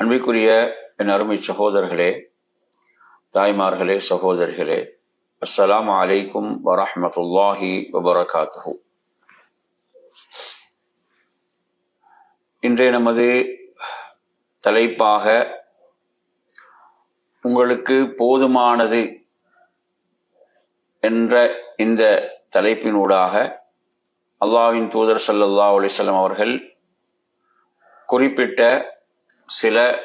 அன்பிற்குரிய என் அருமை சகோதரர்களே தாய்மார்களே சகோதரிகளே அஸ்லாம் அலைக்கும் வரஹ்மத்துல்லாஹி வபரகாத்து இன்றைய நமது தலைப்பாக உங்களுக்கு போதுமானது என்ற இந்த தலைப்பினூடாக அல்லாஹ்வின் தூதர் சல்லல்லா அலிசல்லாம் அவர்கள் குறிப்பிட்ட சில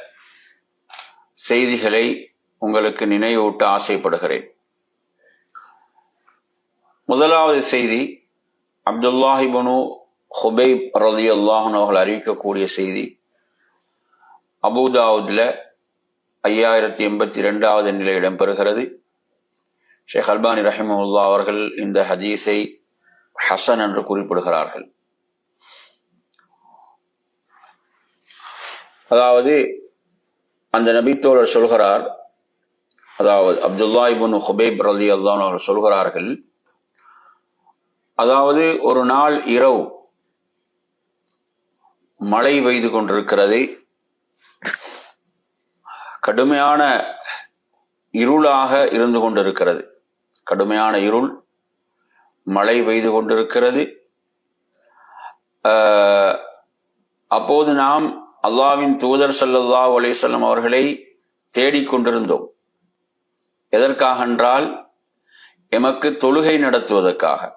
செய்திகளை உங்களுக்கு நினைவூட்ட ஆசைப்படுகிறேன். முதலாவது செய்தி அப்துல்லாஹிபனு ஹுபைப் ரதி அல்லாஹன் அவர்கள் அறிவிக்கக்கூடிய செய்தி அபுதாவுதில் ஐயாயிரத்தி எண்பத்தி ரெண்டாவது நிலை இடம்பெறுகிறது. ஷேக் அல்பானி ரஹிமுல்லா அவர்கள் இந்த ஹதீஸை ஹசன் என்று குறிப்பிடுகிறார்கள். அதாவது அந்த நபித்தோழர் சொல்கிறார் அதாவது அப்துல்லா இபுன் ஹுபைப் ரலி அல்லான் அவர்கள் சொல்கிறார்கள் அதாவது ஒரு நாள் இரவு மழை பெய்து கொண்டிருக்கிறது கடுமையான இருளாக இருந்து கொண்டிருக்கிறது. கடுமையான இருள் மழை பெய்து கொண்டிருக்கிறது. அப்போது நாம் அல்லாவின் தூதர் சல்லல்லா அலிசல்லம் அவர்களை தேடிக்கொண்டிருந்தோம் எதற்காக என்றால் எமக்கு தொழுகை நடத்துவதற்காக.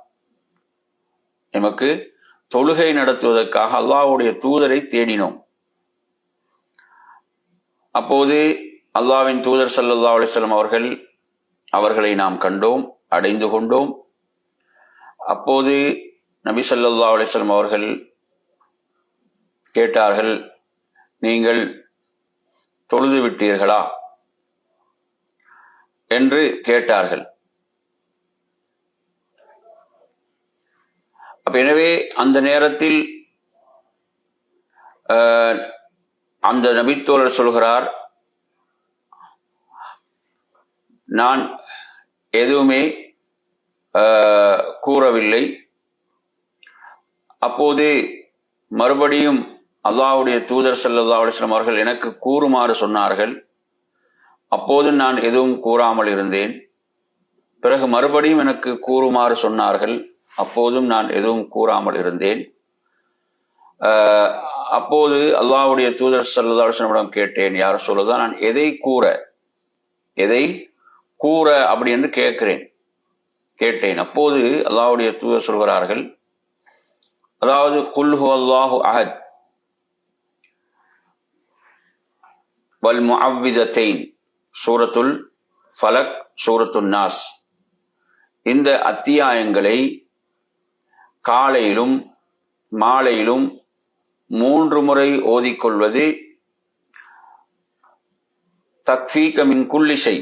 எமக்கு தொழுகை நடத்துவதற்காக அல்லாவுடைய தூதரை தேடினோம். அப்போது அல்லாவின் தூதர் சல்லல்லா அலிஸ்லாம் அவர்கள் அவர்களை நாம் கண்டோம் அடைந்து கொண்டோம். அப்போது நபி சல்லல்லா அலிஸ்லாம் அவர்கள் கேட்டார்கள் நீங்கள் தொழுது விட்டீர்களா என்று கேட்டார்கள். அப்ப எனவே அந்த நேரத்தில் அந்த நபித்தோழர் சொல்கிறார் நான் எதுவுமே கூறவில்லை. அப்போது மறுபடியும் அல்லாவுடைய தூதர் சல்லா அலிஸ்லாம் அவர்கள் எனக்கு கூறுமாறு சொன்னார்கள். அப்போது நான் எதுவும் கூறாமல் இருந்தேன். பிறகு மறுபடியும் எனக்கு கூறுமாறு சொன்னார்கள். அப்போதும் நான் எதுவும் கூறாமல் இருந்தேன். அப்போது அல்லாவுடைய தூதர் சல்லா அலிஸ்லமிடம் கேட்டேன் யார் சொல்லுதா நான் எதை கூற எதை கூற அப்படி என்று கேட்கிறேன். கேட்டேன். அப்போது அல்லாவுடைய தூதர் சொல்கிறார்கள் அதாவது குல்ஹு அல்லாஹு அஹத். வல் முஅவ்விதத்தைன் சூரத்துல் ஃபலக் சூரத்துல் நாஸ். இந்த அத்தியாயங்களை காலையிலும் மாலையிலும் மூன்று முறை ஓதிக்கொள்வது தக்ஃபீகமின் குள்ளிசை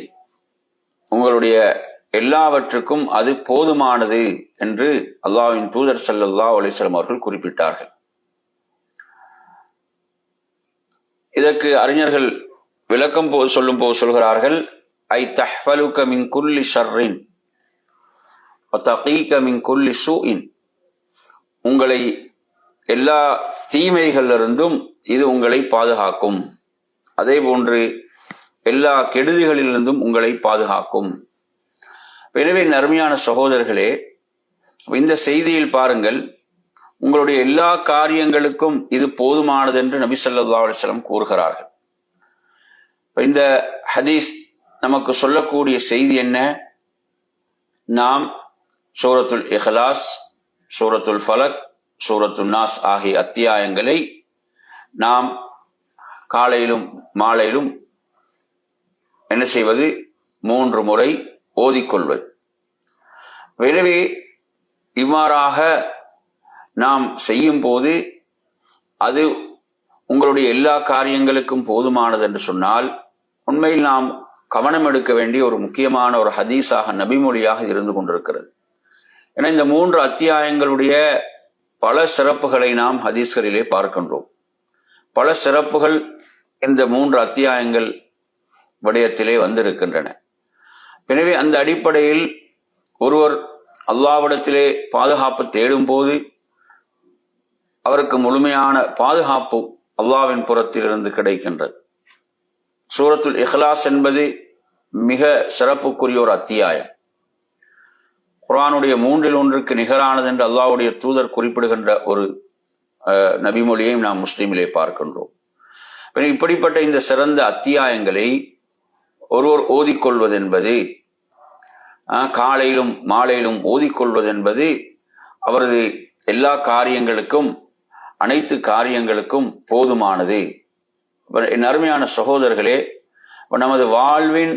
உங்களுடைய எல்லாவற்றுக்கும் அது போதுமானது என்று அல்லாவின் தூதர் சல்லல்லா அலிஸ்லாம் அவர்கள் குறிப்பிட்டார்கள். இதற்கு அறிஞர்கள் விளக்கம் போ சொல்லும் போது சொல்கிறார்கள் ஐ தஹ்வலுக மின் குல்லி ஷர்ரின் தகீக மின் குல்லி சூஇன். உங்களை எல்லா தீமைகளிலிருந்தும் இது உங்களை பாதுகாக்கும். அதே போன்று எல்லா கெடுதிகளிலிருந்தும் உங்களை பாதுகாக்கும். எனவே நர்மையான சகோதரர்களே இந்த செய்தியில் பாருங்கள் உங்களுடைய எல்லா காரியங்களுக்கும் இது போதுமானது என்று நபி சொல்லா அலிஸ்லம் கூறுகிறார்கள். இந்த ஹதீஸ் நமக்கு சொல்லக்கூடிய செய்தி என்ன? நாம் சூரத்துல் இஹ்லாஸ் சூரத்துல் ஃபலக் சூரத்துல் நாஸ் ஆகிய அத்தியாயங்களை நாம் காலையிலும் மாலையிலும் என்ன செய்வது? மூன்று முறை ஓதிக்கொள்வது. எனவே இவ்வாறாக நாம் செய்யும் போது அது உங்களுடைய எல்லா காரியங்களுக்கும் போதுமானது என்று சொன்னால் உண்மையில் நாம் கவனம் எடுக்க வேண்டிய ஒரு முக்கியமான ஒரு ஹதீஸாக நபிமொழியாக இருந்து கொண்டிருக்கிறது. ஏன்னா இந்த மூன்று அத்தியாயங்களுடைய பல சிறப்புகளை நாம் ஹதீஸ்களிலே பார்க்கின்றோம். பல சிறப்புகள் இந்த மூன்று அத்தியாயங்கள் விடயத்திலே வந்திருக்கின்றன. எனவே அந்த அடிப்படையில் ஒருவர் அல்லாவிடத்திலே பாதுகாப்பு தேடும் போது அவருக்கு முழுமையான பாதுகாப்பு அல்லாவின் புறத்திலிருந்து கிடைக்கின்றது. சூரத்துல் இஹ்லாஸ் என்பது மிக சிறப்புக்குரிய ஒரு அத்தியாயம். குரானுடைய மூன்றில் ஒன்றுக்கு நிகரானது என்று அல்லாவுடைய தூதர் குறிப்பிடுகின்ற ஒரு நபிமொழியையும் நாம் முஸ்லீமிலே பார்க்கின்றோம். இப்படிப்பட்ட இந்த சிறந்த அத்தியாயங்களை ஒருவர் ஓதிக்கொள்வது என்பது காலையிலும் மாலையிலும் ஓதிக்கொள்வது என்பது அவரது எல்லா காரியங்களுக்கும் அனைத்து காரியங்களுக்கும் போதுமானது. என் அருமையான சகோதரர்களே நமது வாழ்வின்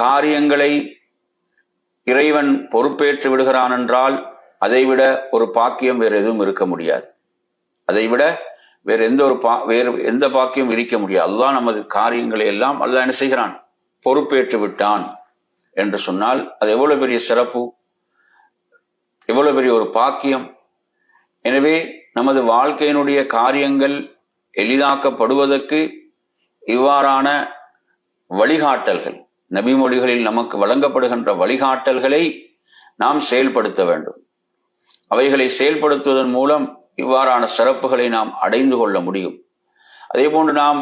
காரியங்களை இறைவன் பொறுப்பேற்று விடுகிறான் என்றால் அதைவிட ஒரு பாக்கியம் வேறு எதுவும் இருக்க முடியாது. அதைவிட வேறு எந்த ஒரு பா வேறு எந்த பாக்கியம் இருக்க முடியாது. அல்லாஹ் நமது காரியங்களை எல்லாம் அல்லாஹ் என்ன செய்கிறான்? பொறுப்பேற்று விட்டான் என்று சொன்னால் அது எவ்வளவு பெரிய சிறப்பு எவ்வளவு பெரிய ஒரு பாக்கியம். எனவே நமது வாழ்க்கையினுடைய காரியங்கள் எளிதாக்கப்படுவதற்கு இவ்வாறான வழிகாட்டல்கள் நபிமொழிகளில் நமக்கு வழங்கப்படுகின்ற வழிகாட்டல்களை நாம் செயல்படுத்த வேண்டும். அவைகளை செயல்படுத்துவதன் மூலம் இவ்வாறான சிறப்புகளை நாம் அடைந்து கொள்ள முடியும். அதே போன்று நாம்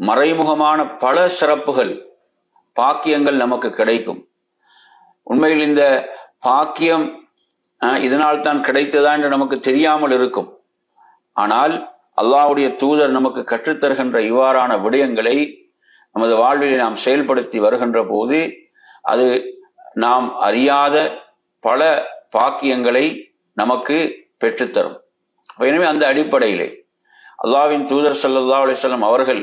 மறைமுகமான பல சிறப்புகள் பாக்கியங்கள் நமக்கு கிடைக்கும். உண்மையில் இந்த பாக்கியம் இதனால் தான் கிடைத்ததா என்று நமக்கு தெரியாமல் இருக்கும். ஆனால் அல்லாஹ்வுடைய தூதர் நமக்கு கற்றுத்தருகின்ற இவ்வாறான விடயங்களை நமது வாழ்வில் நாம் செயல்படுத்தி வருகின்ற போது அது நாம் அறியாத பல பாக்கியங்களை நமக்கு பெற்றுத்தரும். எனவே அந்த அடிப்படையிலே அல்லாஹ்வின் தூதர் சல்லா அலைஹி செல்லம் அவர்கள்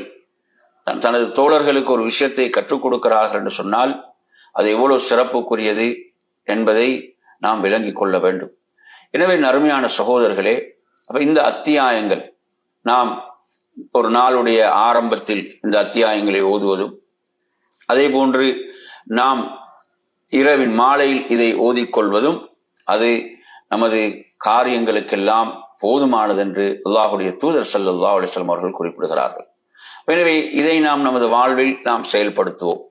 தன் தனது தோழர்களுக்கு ஒரு விஷயத்தை கற்றுக் கொடுக்கிறார்கள் என்று சொன்னால் அது எவ்வளவு சிறப்புக்குரியது என்பதை நாம் விளங்கிக் கொள்ள வேண்டும். எனவே நறுமையான சகோதரர்களே அப்ப இந்த அத்தியாயங்கள் நாம் ஒரு நாளுடைய ஆரம்பத்தில் இந்த அத்தியாயங்களை ஓதுவதும் அதே போன்று நாம் இரவின் மாலையில் இதை ஓதிக்கொள்வதும் அது நமது காரியங்களுக்கெல்லாம் போதுமானது என்று அல்லாஹுடைய தூதர் ஸல்லல்லாஹு அலைஹி அவர்கள் குறிப்பிடுகிறார்கள். எனவே இதை நாம் நமது வாழ்வில் நாம் செயல்படுத்துவோம்.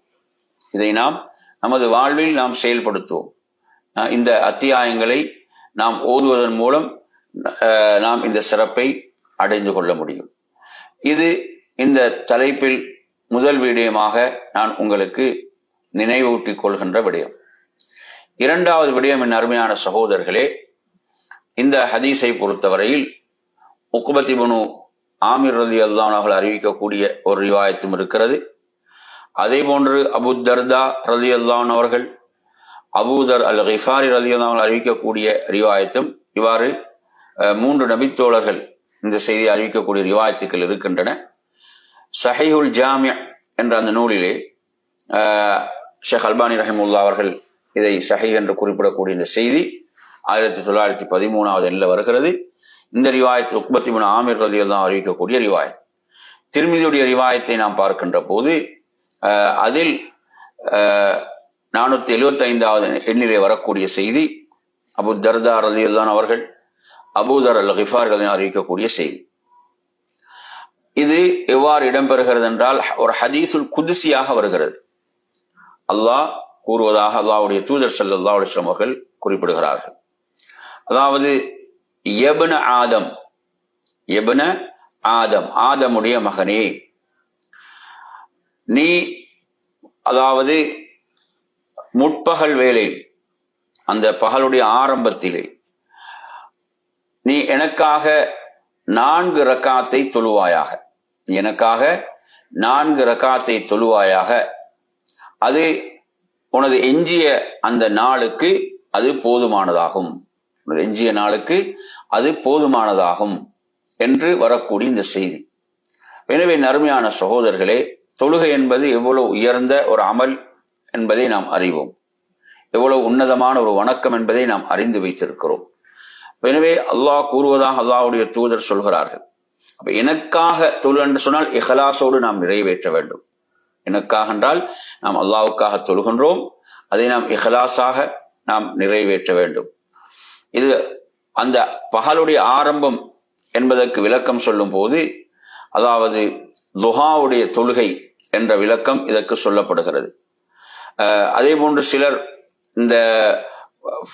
இதை நாம் நமது வாழ்வில் நாம் செயல்படுத்துவோம். இந்த அத்தியாயங்களை நாம் ஓதுவதன் மூலம் நாம் இந்த சிறப்பை அடைந்து கொள்ள முடியும். இது இந்த தலைப்பில் முதல் விடயமாக நான் உங்களுக்கு நினைவூட்டிக் கொள்கின்ற விடயம். இரண்டாவது விடயம் என் அருமையான சகோதரர்களே இந்த ஹதீஸை பொறுத்தவரையில் உக்குபத்திபனு ஆமிர் ரதி அல்லானவர்கள் அறிவிக்கக்கூடிய ஒரு ரிவாயத்தும் இருக்கிறது. அதே போன்று அபு தர்தா ரதி அல்லான் அவர்கள் அபூதர் அல் ரிஃபாரி ரதி அறிவிக்கக்கூடிய ரிவாயத்தும் இவ்வாறு மூன்று நபித்தோழர்கள் இந்த செய்தியை அறிவிக்கக்கூடிய ரிவாயத்துக்கள் இருக்கின்றன. சஹையுல் ஜாமியா என்ற அந்த நூலிலே ஷேக் அல்பானி ரஹிமுல்லா அவர்கள் இதை சஹை என்று குறிப்பிடக்கூடிய இந்த செய்தி ஆயிரத்தி தொள்ளாயிரத்தி பதிமூணாவது எண்ணில் வருகிறது. இந்த ரிவாயத்தில் முப்பத்தி மூணு ஆமீர் ரலியல்லாஹு தான் அறிவிக்கக்கூடிய ரிவாயத். திருமிதியுடைய ரிவாயத்தை நாம் பார்க்கின்ற போது அதில் நானூத்தி எழுபத்தி ஐந்தாவது எண்ணிலே வரக்கூடிய செய்தி அபு தர்தா ரலியல்லான் அவர்கள் அபூதர் அல் ஹிஃபார்கள் அறிவிக்கக்கூடிய செய்தி. இது எவ்வாறு இடம்பெறுகிறது என்றால் ஒரு ஹதீசுல் குதிசியாக வருகிறது. அல்லாஹ் கூறுவதாக அல்லாவுடைய தூதர் சல்லா அலிஸ்லாம் அவர்கள் குறிப்பிடுகிறார்கள். அதாவது எபன ஆதம் எபன ஆதம் ஆதமுடைய மகனே நீ அதாவது முற்பகல் வேலை அந்த பகலுடைய ஆரம்பத்திலே நீ எனக்காக நான்கு ரக்காத்தை தொழுவாயாக. எனக்காக நான்கு ரக்காத்தை தொழுவாயாக. அது உனது எஞ்சிய அந்த நாளுக்கு அது போதுமானதாகும். உனது எஞ்சிய நாளுக்கு அது போதுமானதாகும் என்று வரக்கூடிய இந்த செய்தி. எனவே நறுமையான சகோதரர்களே தொழுகை என்பது எவ்வளவு உயர்ந்த ஒரு அமல் என்பதை நாம் அறிவோம். எவ்வளவு உன்னதமான ஒரு வணக்கம் என்பதை நாம் அறிந்து வைத்திருக்கிறோம். எனவே அல்லாஹ் கூறுவதாக அல்லாஹுடைய தூதர் சொல்கிறார்கள். அப்ப எனக்காக தொழு என்று சொன்னால் இஹலாசோடு நாம் நிறைவேற்ற வேண்டும். எனக்காக என்றால் நாம் அல்லாவுக்காக தொழுகின்றோம். அதை நாம் இஹலாசாக நாம் நிறைவேற்ற வேண்டும். இது அந்த பகலுடைய ஆரம்பம் என்பதற்கு விளக்கம் சொல்லும் போது அதாவது துஹாவுடைய தொழுகை என்ற விளக்கம் இதற்கு சொல்லப்படுகிறது. அதே போன்று சிலர் இந்த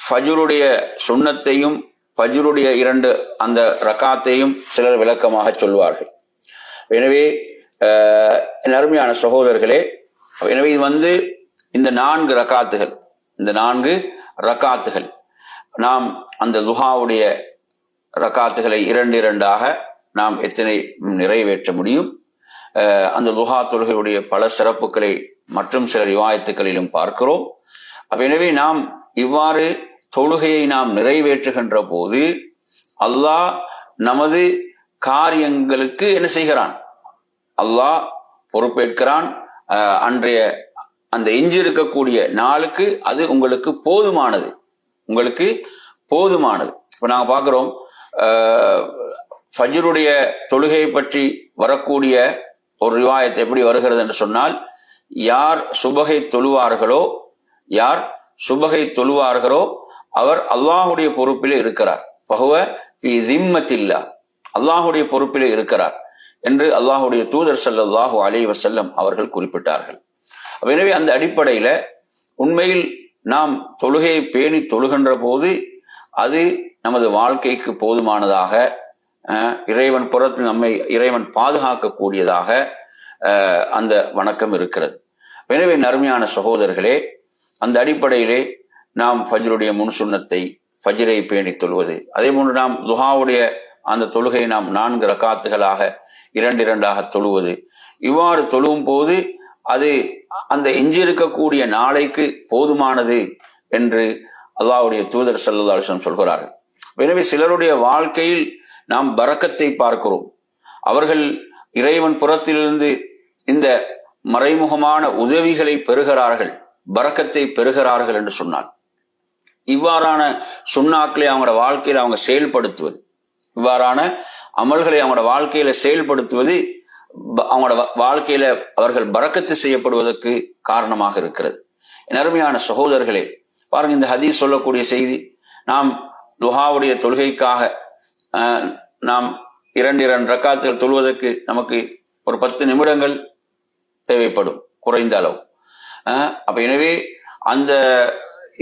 ஃபஜுருடைய சுண்ணத்தையும் ஃபஜுருடைய இரண்டு அந்த ரக்காத்தையும் சிலர் விளக்கமாக சொல்வார்கள். எனவே அருமையான சகோதரர்களே எனவே இது வந்து இந்த நான்கு ரக்காத்துகள் இந்த நான்கு ரக்காத்துகள். நாம் அந்த துஹாவுடைய ரக்காத்துகளை இரண்டு இரண்டாக நாம் எத்தனை நிறைவேற்ற முடியும்? அந்த துஹா தொழுகையுடைய பல சிறப்புகளை மற்றும் சில ரிவாயத்துக்களிலும் பார்க்கிறோம். எனவே நாம் இவ்வாறு தொழுகையை நாம் நிறைவேற்றுகின்ற போது அல்லாஹ் நமது காரியங்களுக்கு என்ன செய்கிறான்? அல்லாஹ் பொறுப்பேற்கிறான். அன்றைய அந்த எஞ்சி இருக்கக்கூடிய நாளுக்கு அது உங்களுக்கு போதுமானது. உங்களுக்கு போதுமானது. இப்ப நாங்க பாக்குறோம் ஃபஜருடைய தொழுகையை பற்றி வரக்கூடிய ஒரு ரிவாயத்தை எப்படி வருகிறது என்று சொன்னால் யார் சுபகை தொழுவார்களோ யார் சுபகை தொழுவார்களோ அவர் அல்லாஹுடைய பொறுப்பிலே இருக்கிறார். பகுவ திம்மத்தில்லா. அல்லாஹுடைய பொறுப்பிலே இருக்கிறார் என்று அல்லாஹுடைய தூதர் சல்லாஹூ அலி வசல்லம் அவர்கள் குறிப்பிட்டார்கள். எனவே அந்த அடிப்படையில உண்மையில் நாம் தொழுகையை பேணி தொழுகின்ற போது அது நமது வாழ்க்கைக்கு போதுமானதாக இறைவன் புறத்தில் நம்மை இறைவன் பாதுகாக்கக்கூடியதாக அந்த வணக்கம் இருக்கிறது. எனவே நருமையான சகோதரர்களே அந்த அடிப்படையிலே நாம் ஃபஜ்ருடைய முன்சுண்ணத்தை ஃபஜ்ரை பேணி தொழுவது. அதே போன்று நாம் துஹாவுடைய அந்த தொழுகை நாம் நான்கு ரக்காத்துகளாக இரண்டு இரண்டாக தொழுவது. இவ்வாறு தொழுவும் போது அது அந்த எஞ்சியிருக்கக்கூடிய நாளைக்கு போதுமானது என்று அல்லாவுடைய தூதர் சல்லாசம் சொல்கிறார்கள். எனவே சிலருடைய வாழ்க்கையில் நாம் பறக்கத்தை பார்க்கிறோம். அவர்கள் இறைவன் புறத்திலிருந்து இந்த மறைமுகமான உதவிகளை பெறுகிறார்கள் பறக்கத்தை பெறுகிறார்கள் என்று சொன்னான் இவ்வாறான சுண்ணாக்களை அவங்களோட வாழ்க்கையில் அவங்க செயல்படுத்துவது இவ்வாறான அமல்களை அவங்களோட வாழ்க்கையில செயல்படுத்துவது அவங்களோட வாழ்க்கையில அவர்கள் பறக்கத்து செய்யப்படுவதற்கு காரணமாக இருக்கிறது. அருமையான சகோதரர்களே பாருங்க இந்த ஹதீஸ் சொல்லக்கூடிய செய்தி நாம் துஹாவுடைய தொழுகைக்காக நாம் இரண்டு இரண்டு ரக்காத்துகள் தொழுவதற்கு நமக்கு ஒரு பத்து நிமிடங்கள் தேவைப்படும் குறைந்த அளவு. அப்ப எனவே அந்த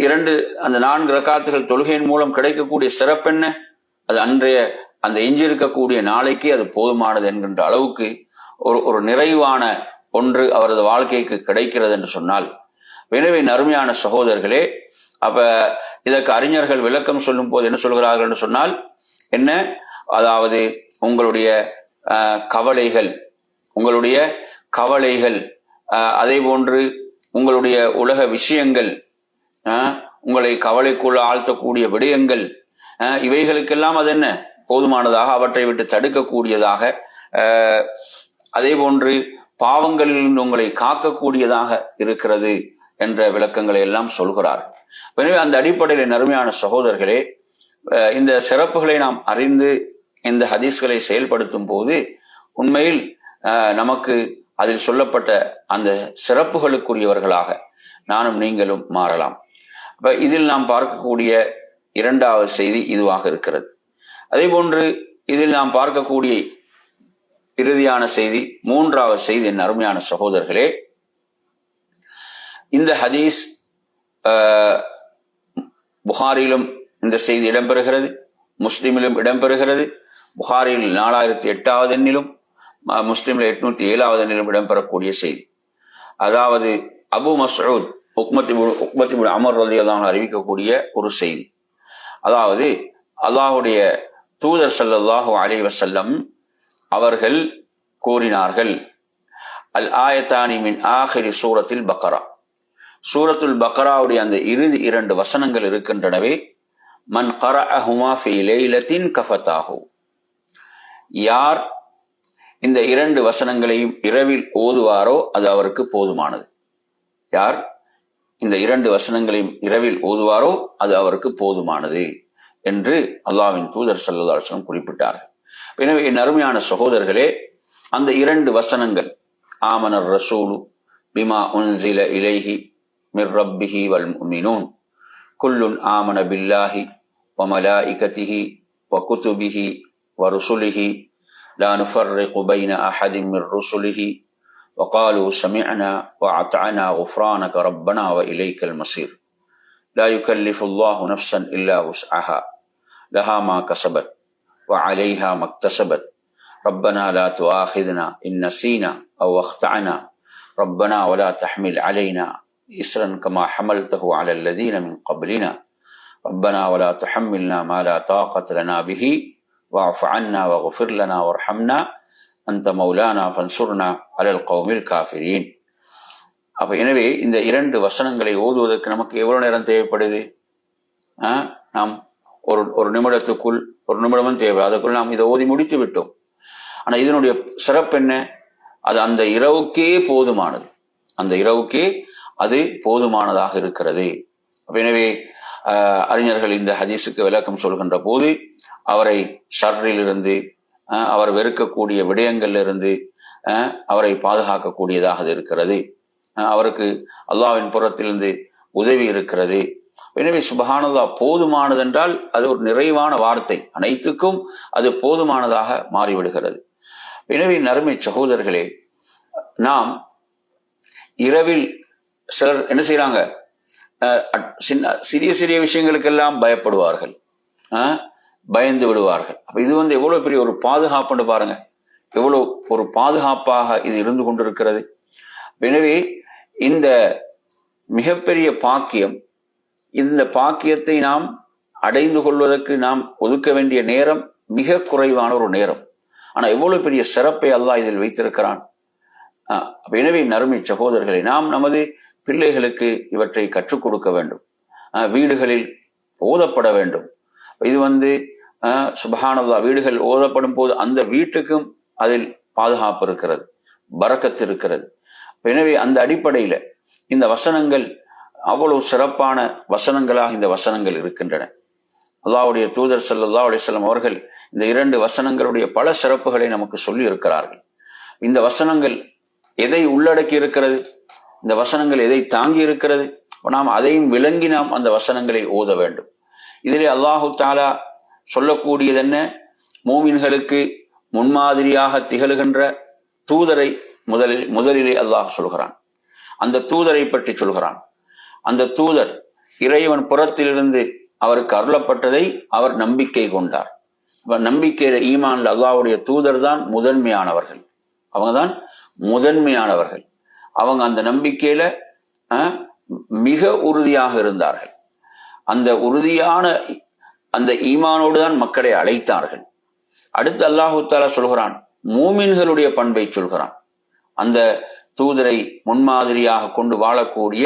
இரண்டு அந்த நான்கு ரக்காத்துகள் தொழுகையின் மூலம் கிடைக்கக்கூடிய சிறப்பென்ன அது அன்றைய அந்த எஞ்சிருக்கக்கூடிய நாளைக்கு அது போதுமானது என்கின்ற அளவுக்கு ஒரு ஒரு நிறைவான ஒன்று அவரது வாழ்க்கைக்கு கிடைக்கிறது என்று சொன்னால். எனவே அருமையான சகோதரர்களே அப்ப இதற்கு அறிஞர்கள் விளக்கம் சொல்லும் போது என்ன சொல்கிறார்கள் என்று சொன்னால் என்ன? அதாவது உங்களுடைய கவலைகள் உங்களுடைய கவலைகள் அதே போன்று உங்களுடைய உலக விஷயங்கள் உங்களை கவலைக்குள்ள ஆழ்த்தக்கூடிய விடயங்கள் இவைகளுக்கெல்லாம் அது என்ன? போதுமானதாக அவற்றை விட்டு தடுக்கக்கூடியதாக அதே போன்று பாவங்களில் உங்களை காக்கக்கூடியதாக இருக்கிறது என்ற விளக்கங்களை எல்லாம் சொல்கிறார். எனவே அந்த அடிப்படையில் நறுமையான சகோதரர்களே இந்த சிறப்புகளை நாம் அறிந்து இந்த ஹதீஸ்களை செயல்படுத்தும் போது உண்மையில் நமக்கு அதில் சொல்லப்பட்ட அந்த சிறப்புகளுக்குரியவர்களாக நானும் நீங்களும் மாறலாம். இப்போ இதில் நாம் பார்க்கக்கூடிய இரண்டாவது செய்தி இதுவாக இருக்கிறது. அதே போன்று இதில் நாம் பார்க்கக்கூடிய இறுதியான செய்தி மூன்றாவது செய்தி என் அருமையான சகோதரர்களே. இந்த ஹதீஸ் புகாரிலும் இந்த செய்தி இடம்பெறுகிறது முஸ்லிமிலும் இடம்பெறுகிறது. புகாரில் நாலாயிரத்தி எட்டாவது எண்ணிலும் முஸ்லீம்ல எட்நூத்தி ஏழாவது எண்ணிலும் இடம்பெறக்கூடிய செய்தி. அதாவது அபு மசூத் உக்மத்தி உக்மத்தி அமர் ரலியல்லாஹு அறிவிக்கக்கூடிய ஒரு செய்தி. அதாவது அல்லாஹுடைய தூதர் ஸல்லல்லாஹு அலைஹி வஸல்லம் அவர்கள் கூறினார்கள் அல் ஆயத்தானி மின் ஆஹிரி சூரத்தில் பக்கரா சூரத்துல் பக்கராவுடைய அந்த இறுதி இரண்டு வசனங்கள் இருக்கின்றனவே மன் கரஅஹுமா ஃபி லைலத்தின் கஃபதாஹு. யார் இந்த இரண்டு வசனங்களையும் இரவில் ஓதுவாரோ அது அவருக்கு போதுமானது. யார்? இந்த இரண்டு வசனங்களையும் இரவில் ஓதுவாரோ அது அவருக்கு போதுமானது என்று அல்லாவின் தூதர் ஸல்லல்லாஹு குறிப்பிட்டார். எனவே என் அருமையான சகோதரர்களே அந்த இரண்டு வசனங்கள் ஆமனர் ரசூலு பிமா உன்சில இலைஹி மிர் ரப்பிஹி வல் முமினூன் குல்லுன் ஆமன பில்லாஹி வமலா மலாயிகத்திஹி வகுத்துபிஹி வருசுலிஹி لا نفرق بين أحد من رسله. وقالوا سمعنا وأطعنا غفرانك ربنا وإليك المصير. لا يكلف الله نفسا إلا وسعها. لها ما كسبت وعليها ما اكتسبت. ربنا لا تؤاخذنا إن نسينا أو أخطأنا. ربنا ولا تحمل علينا إسرا كما حملته على الذين من قبلنا. ربنا ولا تحملنا ما لا طاقة لنا به. வாஃப் அன்னா வகுஃபிர் லனா வர்ஹம்னா அந்த மௌலானா ஃபன்சுர்னா அலல் கௌமில் காஃபிரீன் அப்போ எனவே இந்த இரண்டு வசனங்களை ஓதுவதற்கு நமக்கு எவ்வளோ நேரம் தேவைப்படுது? நாம் ஒரு ஒரு நிமிடத்துக்குள் ஒரு நிமிடமும் தேவை. அதுக்குள் நாம் இதை ஓதி முடித்து விட்டோம். ஆனால் இதனுடைய சிறப்பு என்ன? அது அந்த இரவுக்கே போதுமானது. அந்த இரவுக்கே அது போதுமானதாக இருக்கிறது. அப்போ எனவே அறிஞர்கள் இந்த ஹதீஸுக்கு விளக்கம் சொல்கின்ற போது அவரை ஷர்ரிலிருந்து ஆஹ், அவர் வெறுக்கக்கூடிய விடயங்கள்ல இருந்து அவரை பாதுகாக்கக்கூடியதாக அது இருக்கிறது. ஆஹ், அவருக்கு அல்லாவின் புறத்திலிருந்து உதவி இருக்கிறது. எனவே சுபஹானல்லா போதுமானது என்றால் அது ஒரு நிறைவான வார்த்தை. அனைத்துக்கும் அது போதுமானதாக மாறிவிடுகிறது. எனவே நறுமை சகோதரர்களே நாம் இரவில் சிலர் என்ன செய்யறாங்க சின்ன சிறிய சிறிய விஷயங்களுக்கெல்லாம் பயப்படுவார்கள். பயந்து விடுவார்கள். அப்போ இது வந்து எவ்வளோ பெரிய ஒரு பாதுகாப்புன்னு பாருங்க. எவ்வளோ ஒரு பாதுகாப்பாக இது இருந்து கொண்டிருக்கிறது. எனவே இந்த மிகப்பெரிய பாக்கியம் இந்த பாக்கியத்தை நாம் அடைந்து கொள்வதற்கு நாம் ஒதுக்க வேண்டிய நேரம் மிக குறைவான ஒரு நேரம். ஆனால் எவ்வளோ பெரிய சிறப்பை அல்லாஹ் இதில் வைத்திருக்கிறான். ஆஹ் எனவே நறுமை சகோதரர்களை நாம் நமது பிள்ளைகளுக்கு இவற்றை கற்றுக் கொடுக்க வேண்டும். ஆஹ் வீடுகளில் ஓதப்பட வேண்டும். இது வந்து ஆஹ் வீடுகள் ஓதப்படும் போது அந்த வீட்டுக்கும் அதில் பாதுகாப்பு இருக்கிறது பறக்கத்து இருக்கிறது. எனவே அந்த அடிப்படையில இந்த வசனங்கள் அவ்வளவு சிறப்பான வசனங்களாக இந்த வசனங்கள் இருக்கின்றன. அல்லாவுடைய தூதர் ஸல்லல்லாஹு அலைஹி அவர்கள் இந்த இரண்டு வசனங்களுடைய பல சிறப்புகளை நமக்கு சொல்லி இருக்கிறார்கள் இந்த வசனங்கள் எதை உள்ளடக்கி இருக்கிறது? இந்த வசனங்கள் எதை தாங்கி இருக்கிறது? நாம் அதையும் விளங்கி நாம் அந்த வசனங்களை ஓத வேண்டும். இதிலே அல்லாஹு தாலா சொல்லக்கூடியது என்ன? மூமின்களுக்கு முன்மாதிரியாக திகழ்கின்ற தூதரை முதலில் முதலிலே அல்லாஹ் சொல்கிறான். அந்த தூதரை பற்றி சொல்கிறான். அந்த தூதர் இறைவன் புறத்திலிருந்து அவருக்கு அருளப்பட்டதை அவர் நம்பிக்கை கொண்டார். நம்பிக்கையில ஈமான்ல அல்லாவுடைய தூதர் தான் முதன்மையானவர்கள். அவங்க தான் முதன்மையானவர்கள். அவங்க அந்த நம்பிக்கையில மிக உறுதியாக இருந்தார்கள். அந்த உறுதியான அந்த ஈமானோடு தான் மக்களை அழைத்தார்கள். அடுத்து அல்லாஹு தாலா சொல்கிறான் மூமின்களுடைய பண்பை சொல்கிறான். அந்த தூதரை முன்மாதிரியாக கொண்டு வாழக்கூடிய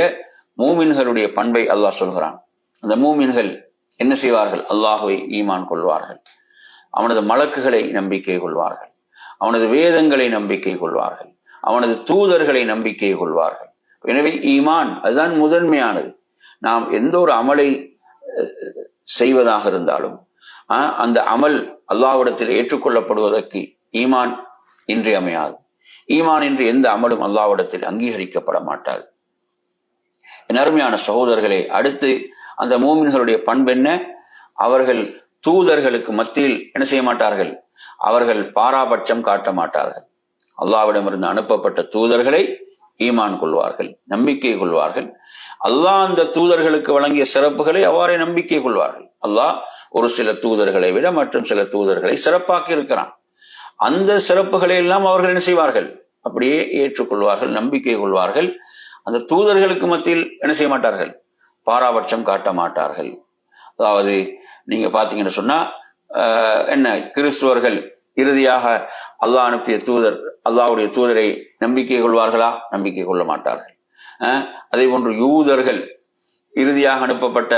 மூமின்களுடைய பண்பை அல்லாஹ் சொல்கிறான். அந்த மூமின்கள் என்ன செய்வார்கள்? அல்லாஹுவை ஈமான் கொள்வார்கள். அவனது மலக்குகளை நம்பிக்கை கொள்வார்கள். அவனது வேதங்களை நம்பிக்கை கொள்வார்கள். அவனது தூதர்களை நம்பிக்கை கொள்வார்கள். எனவே ஈமான் அதுதான் முதன்மையானது. நாம் எந்த ஒரு அமலை செய்வதாக இருந்தாலும் ஆஹ், அந்த அமல் அல்லாவிடத்தில் ஏற்றுக்கொள்ளப்படுவதற்கு ஈமான் இன்றியமையாது ஈமான் என்று எந்த அமலும் அல்லாவிடத்தில் அங்கீகரிக்கப்பட மாட்டாது. என் அருமையான சகோதரர்களே அடுத்து அந்த மூமின்களுடைய பண்பென்ன அவர்கள் தூதர்களுக்கு மத்தியில் என்ன செய்ய மாட்டார்கள்? அவர்கள் பாராபட்சம் காட்ட மாட்டார்கள். அல்லாவிடமிருந்து அனுப்பப்பட்ட தூதர்களை ஈமான் கொள்வார்கள் நம்பிக்கை கொள்வார்கள். அல்லாஹ் அந்த தூதர்களுக்கு வழங்கிய சிறப்புகளை அவ்வாறே நம்பிக்கை கொள்வார்கள். அல்லாஹ் ஒரு சில தூதர்களை விட மற்றும் சில தூதர்களை சிறப்பாக்கி இருக்கிறான். அந்த சிறப்புகளை எல்லாம் அவர்கள் என்ன செய்வார்கள்? அப்படியே ஏற்றுக்கொள்வார்கள் நம்பிக்கை கொள்வார்கள். அந்த தூதர்களுக்கு மத்தியில் என்ன செய்ய மாட்டார்கள்? பாராபட்சம் காட்ட மாட்டார்கள். அதாவது நீங்க பாத்தீங்கன்னு சொன்னா என்ன கிறிஸ்துவர்கள் இறுதியாக அல்லாஹ் அனுப்பிய தூதர் அல்லாஹ்வுடைய தூதரை நம்பிக்கை கொள்வார்களா? நம்பிக்கை கொள்ள மாட்டார்கள். ஆஹ், அதே போன்று யூதர்கள் இறுதியாக அனுப்பப்பட்ட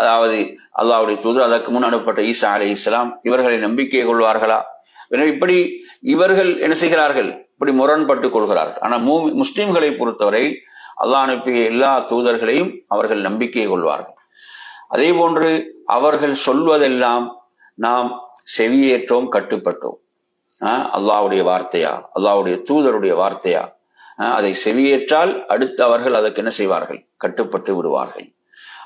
அதாவது அல்லாவுடைய தூதர் அதற்கு முன் அனுப்பப்பட்ட ஈசா அலி இஸ்லாம் இவர்களை நம்பிக்கை கொள்வார்களா? எனவே இப்படி இவர்கள் என்ன செய்கிறார்கள்? இப்படி முரண்பட்டு கொள்கிறார்கள். ஆனால் மூ முஸ்லீம்களை பொறுத்தவரை அல்லாஹ் அனுப்பிய எல்லா தூதர்களையும் அவர்கள் நம்பிக்கை கொள்வார்கள். அதே போன்று அவர்கள் சொல்வதெல்லாம் நாம் செவியேற்றோம் கட்டுப்பட்டோம் ஆஹ் அல்லாஹ்வுடைய வார்த்தையா? அல்லாவுடைய தூதருடைய வார்த்தையா? ஆஹ் அதை செவியேற்றால் அடுத்து அவர்கள் அதற்கு என்ன செய்வார்கள்? கட்டுப்பட்டு விடுவார்கள்.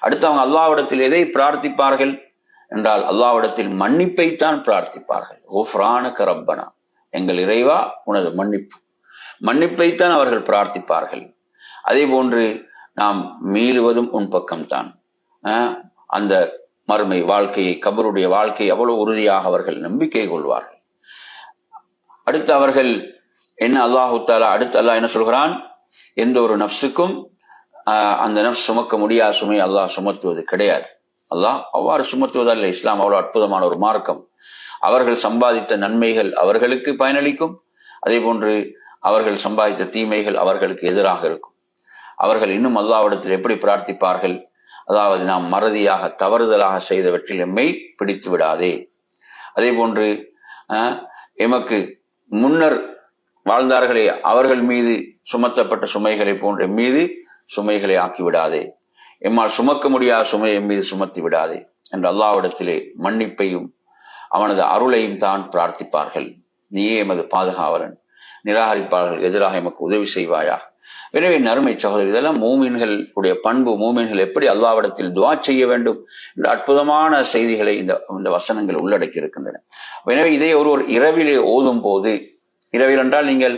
அடுத்து அவங்க அல்லாவிடத்தில் எதை பிரார்த்திப்பார்கள்? என்றால் அல்லாவிடத்தில் மன்னிப்பைத்தான் பிரார்த்திப்பார்கள். ஓஃப்ரான கரப்பனா எங்கள் இறைவா உனது மன்னிப்பு. மன்னிப்பைத்தான் அவர்கள் பிரார்த்திப்பார்கள். அதே போன்று நாம் மீளுவதும் உன் பக்கம்தான். ஆஹ் அந்த மறுமை வாழ்க்கையை கபருடைய வாழ்க்கை அவ்வளவு உறுதியாக அவர்கள் நம்பிக்கை கொள்வார்கள். அடுத்து அவர்கள் என்ன அல்லாஹு தாலா அடுத்து அல்லாஹ் என்ன சொல்கிறான்? எந்த ஒரு நப்சுக்கும் அந்த நப்ஸ் சுமக்க முடியாத சுமை அல்லாஹ் சுமத்துவது கிடையாது. அல்லாஹ் அவ்வாறு சுமத்துவதல்ல இஸ்லாம் அவ்வளோ அற்புதமான ஒரு மார்க்கம். அவர்கள் சம்பாதித்த நன்மைகள் அவர்களுக்கு பயனளிக்கும். அதே போன்று அவர்கள் சம்பாதித்த தீமைகள் அவர்களுக்கு எதிராக இருக்கும். அவர்கள் இன்னும் அல்லாவிடத்தில் எப்படி பிரார்த்திப்பார்கள்? அதாவது நாம் மறதியாக தவறுதலாக செய்தவற்றில் எம்மை பிடித்து விடாதே. அதே போன்று எமக்கு முன்னர் வாழ்ந்தார்களே அவர்கள் மீது சுமத்தப்பட்ட சுமைகளை போன்ற மீது சுமைகளை ஆக்கி விடாதே எம்மால் சுமக்க முடியாத சுமையை மீது சுமத்தி விடாதே என்று அல்லாவிடத்திலே மன்னிப்பையும் அவனது அருளையும் தான் பிரார்த்திப்பார்கள். நீயே எமது பாதுகாவலன் நிராகரிப்பார்கள் எதிராக எமக்கு உதவி செய்வாயா எனவே நறுமை சகோதரி இதெல்லாம் மூமின்கள் உடைய பண்பு மூமின்கள் எப்படி அல்லாவிடத்தில் துவா செய்ய வேண்டும் என்ற அற்புதமான செய்திகளை இந்த இந்த வசனங்கள் உள்ளடக்கி இருக்கின்றன எனவே இதை ஒருவர் இரவிலே ஓதும் போது இரவில் என்றால் நீங்கள்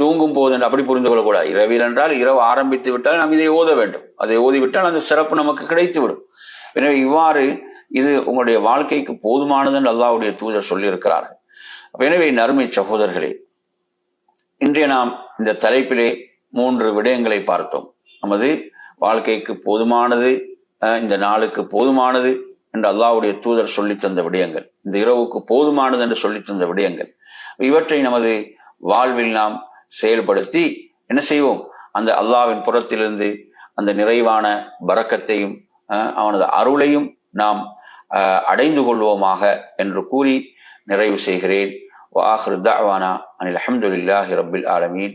தூங்கும் போது என்று அப்படி புரிந்து கொள்ளக்கூடாது. இரவில் என்றால் இரவு ஆரம்பித்து விட்டால் நாம் இதை ஓத வேண்டும். அதை ஓதிவிட்டால் அந்த சிறப்பு நமக்கு கிடைத்துவிடும். எனவே இவ்வாறு இது உங்களுடைய வாழ்க்கைக்கு போதுமானது என்று அல்லாவுடைய தூதர் சொல்லியிருக்கிறார்கள். எனவே நறுமை சகோதரர்களே இன்றைய நாம் இந்த தலைப்பிலே மூன்று விடயங்களை பார்த்தோம். நமது வாழ்க்கைக்கு போதுமானது இந்த நாளுக்கு போதுமானது என்று அல்லாவுடைய தூதர் சொல்லி தந்த விடயங்கள். இந்த இரவுக்கு போதுமானது என்று சொல்லி தந்த விடயங்கள். இவற்றை நமது வாழ்வில் நாம் செயல்படுத்தி என்ன செய்வோம்? அந்த அல்லாவின் புறத்திலிருந்து அந்த நிறைவான பறக்கத்தையும் அவனது அருளையும் நாம் அடைந்து கொள்வோமாக என்று கூறி நிறைவு செய்கிறேன். வாஹ்ரு தாவானா அனில் அஹமதுல்லாஹி ரபில் ஆலமீன்.